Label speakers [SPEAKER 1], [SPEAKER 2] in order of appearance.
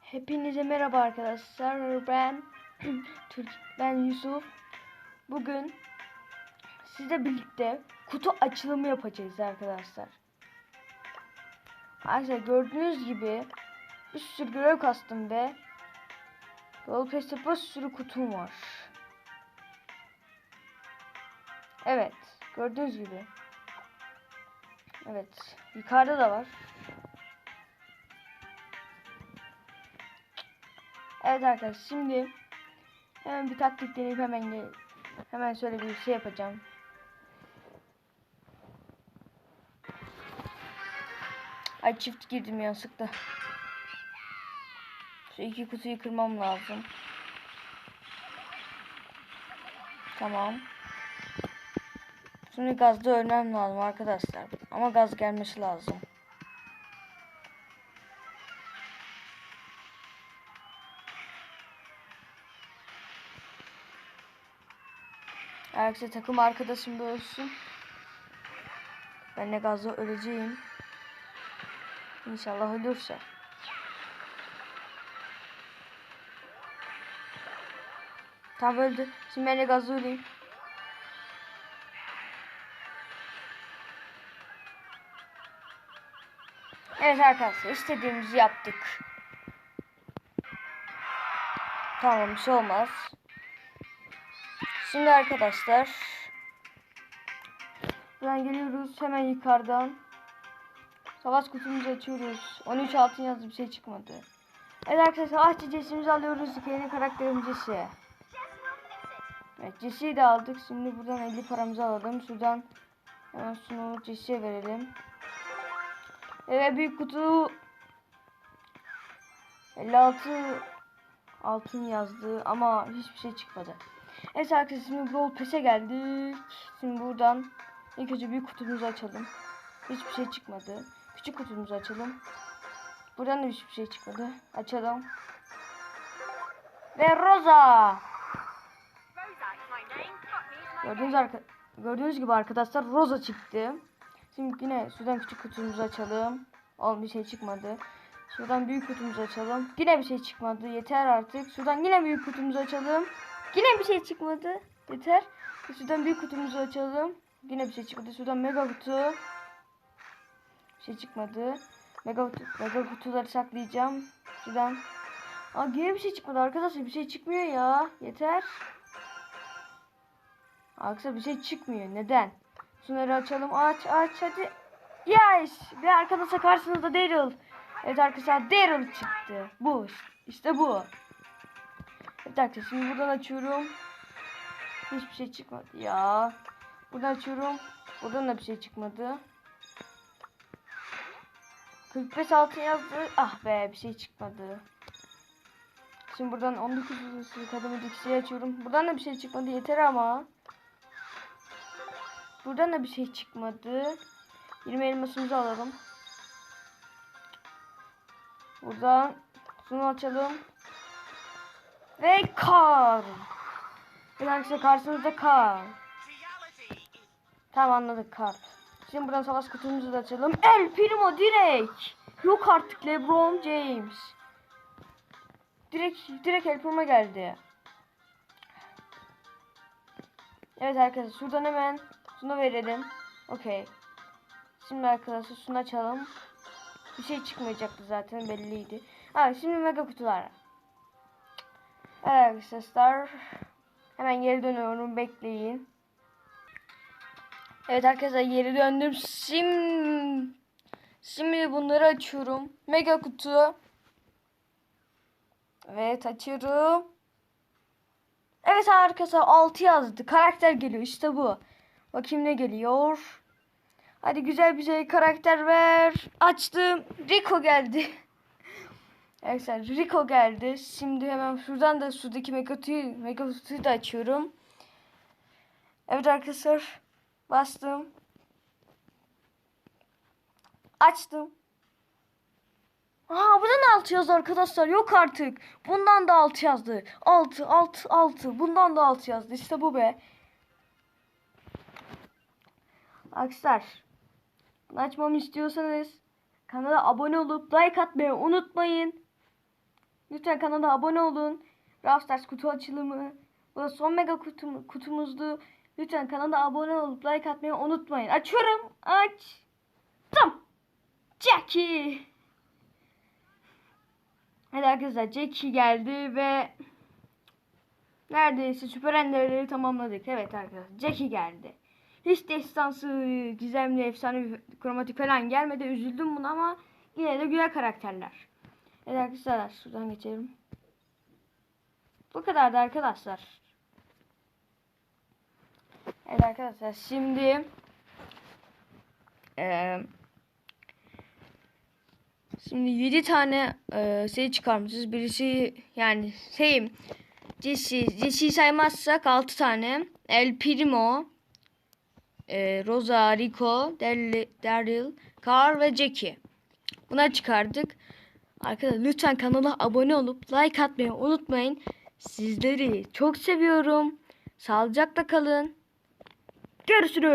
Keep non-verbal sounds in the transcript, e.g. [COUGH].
[SPEAKER 1] Hepinize merhaba arkadaşlar. Ben [CLEARS THROAT] Türk ben Yusuf. Bugün sizle birlikte kutu açılımı yapacağız arkadaşlar. Arkadaşlar gördüğünüz gibi bir sürü görev kastım ve Yol Pass'te bir sürü kutum var. Evet, gördüğünüz gibi. Evet, yukarıda da var. Evet arkadaşlar şimdi hemen bir taktik deneyip hemen hemen şöyle bir şey yapacağım. Ay çift girdim yanlışlıkla. Şu iki kutuyu kırmam lazım. Tamam. Şimdi gazda ölmem lazım arkadaşlar. Ama gaz gelmesi lazım. Herkese takım arkadaşım da ölsün. Ben de gazda öleceğim. İnşallah ölürse. Tamam öldü. Şimdi ben de gazda öleyim. Evet arkadaşlar istediğimizi yaptık. Tamam bir şey olmaz. Şimdi arkadaşlar buradan geliyoruz hemen yukarıdan. Savaş kutumuzu açıyoruz. 13 altın yazdı bir şey çıkmadı. Evet arkadaşlar ahçı cesimizi alıyoruz. Yeni karakterim Jesse. Evet Jesse'yi de aldık. Şimdi buradan 50 paramızı alalım. Şuradan hemen şunu Jesse'ye verelim. Evet büyük kutu 56 altın yazdı ama hiçbir şey çıkmadı. Evet arkadaşlar şimdi Brawl Pass'e geldik. Şimdi buradan ilk önce büyük kutumuzu açalım. Hiçbir şey çıkmadı. Küçük kutumuzu açalım. Buradan da hiçbir şey çıkmadı. Açalım. Ve Rosa. Gördüğünüz, arka gördüğünüz gibi arkadaşlar Rosa çıktı. Şimdi yine şuradan küçük kutumuzu açalım. Oğlum bir şey çıkmadı. Şuradan büyük kutumuzu açalım. Yine bir şey çıkmadı. Yeter artık. Şuradan yine büyük kutumuzu açalım. Yine bir şey çıkmadı. Yeter. Şuradan büyük kutumuzu açalım. Yine bir şey çıkmadı. Şuradan mega kutu. Bir şey çıkmadı. Mega, kutu, mega kutuları saklayacağım. Şuradan. Aa yine bir şey çıkmadı arkadaşlar. Bir şey çıkmıyor ya. Yeter. Arkadaşlar bir şey çıkmıyor. Neden? Şunları açalım. Aç aç hadi. Yes. Ve arkadaşlar karşınızda Daryl. Evet arkadaşlar Daryl çıktı. Bu. işte bu. Evet arkadaşlar şimdi buradan açıyorum. Hiçbir şey çıkmadı ya. Buradan açıyorum. Buradan da bir şey çıkmadı. 45 altın yazdı. Ah be bir şey çıkmadı. Şimdi buradan 19 kadını dikişi açıyorum. Buradan da bir şey çıkmadı yeter ama. Buradan da bir şey çıkmadı. 20 elmasımızı alalım. Buradan şunu açalım. Ve kar. Arkadaşlar karşınızda kar. Tamam anladık kar. Şimdi buradan savaş kutumuzu da açalım. El Primo direkt. Yok artık LeBron James. Direkt direkt El Primo geldi. Evet arkadaşlar şuradan hemen şunu verelim. Okey. Şimdi arkadaşlar şunu açalım. Bir şey çıkmayacaktı zaten belliydi. Ha şimdi mega kutular. Evet arkadaşlar. Hemen geri dönüyorum bekleyin. Evet arkadaşlar geri döndüm. Şimdi Şimdi bunları açıyorum. Mega kutu. Evet açıyorum. Evet arkadaşlar 6 yazdı. Karakter geliyor işte bu. Bakayım ne geliyor. Hadi güzel bir şey karakter ver. Açtım. Rico geldi. [LAUGHS] Arkadaşlar Rico geldi. Şimdi hemen şuradan da şuradaki mega kutuyu, mega kutuyu da açıyorum. Evet arkadaşlar. Bastım. Açtım. Aa buradan 6 yazdı arkadaşlar. Yok artık. Bundan da 6 yazdı. 6 6 6. Bundan da 6 yazdı. İşte bu be. Arkadaşlar Bunu açmamı istiyorsanız kanala abone olup like atmayı unutmayın. Lütfen kanala abone olun. Brawl Stars kutu açılımı. Bu da son mega kutum, kutumuzdu. Lütfen kanala abone olup like atmayı unutmayın. Açıyorum. Aç. Tam. Jackie. Hadi arkadaşlar Jackie geldi ve neredeyse süper enderleri tamamladık. Evet arkadaşlar Jackie geldi. Hiç destansı, gizemli, efsane, kromatik falan gelmedi. Üzüldüm buna ama yine de güzel karakterler. Evet arkadaşlar şuradan geçelim. Bu kadardı arkadaşlar. Evet arkadaşlar şimdi eee Şimdi 7 tane e, şey çıkarmışız. Birisi yani şey Jesse, Jesse'yi saymazsak 6 tane. El Primo, e, Rosa, Rico, Daryl, Carl ve Jackie. Buna çıkardık. Arkadaşlar lütfen kanala abone olup like atmayı unutmayın. Sizleri çok seviyorum. Sağlıcakla kalın. Görüşürüz.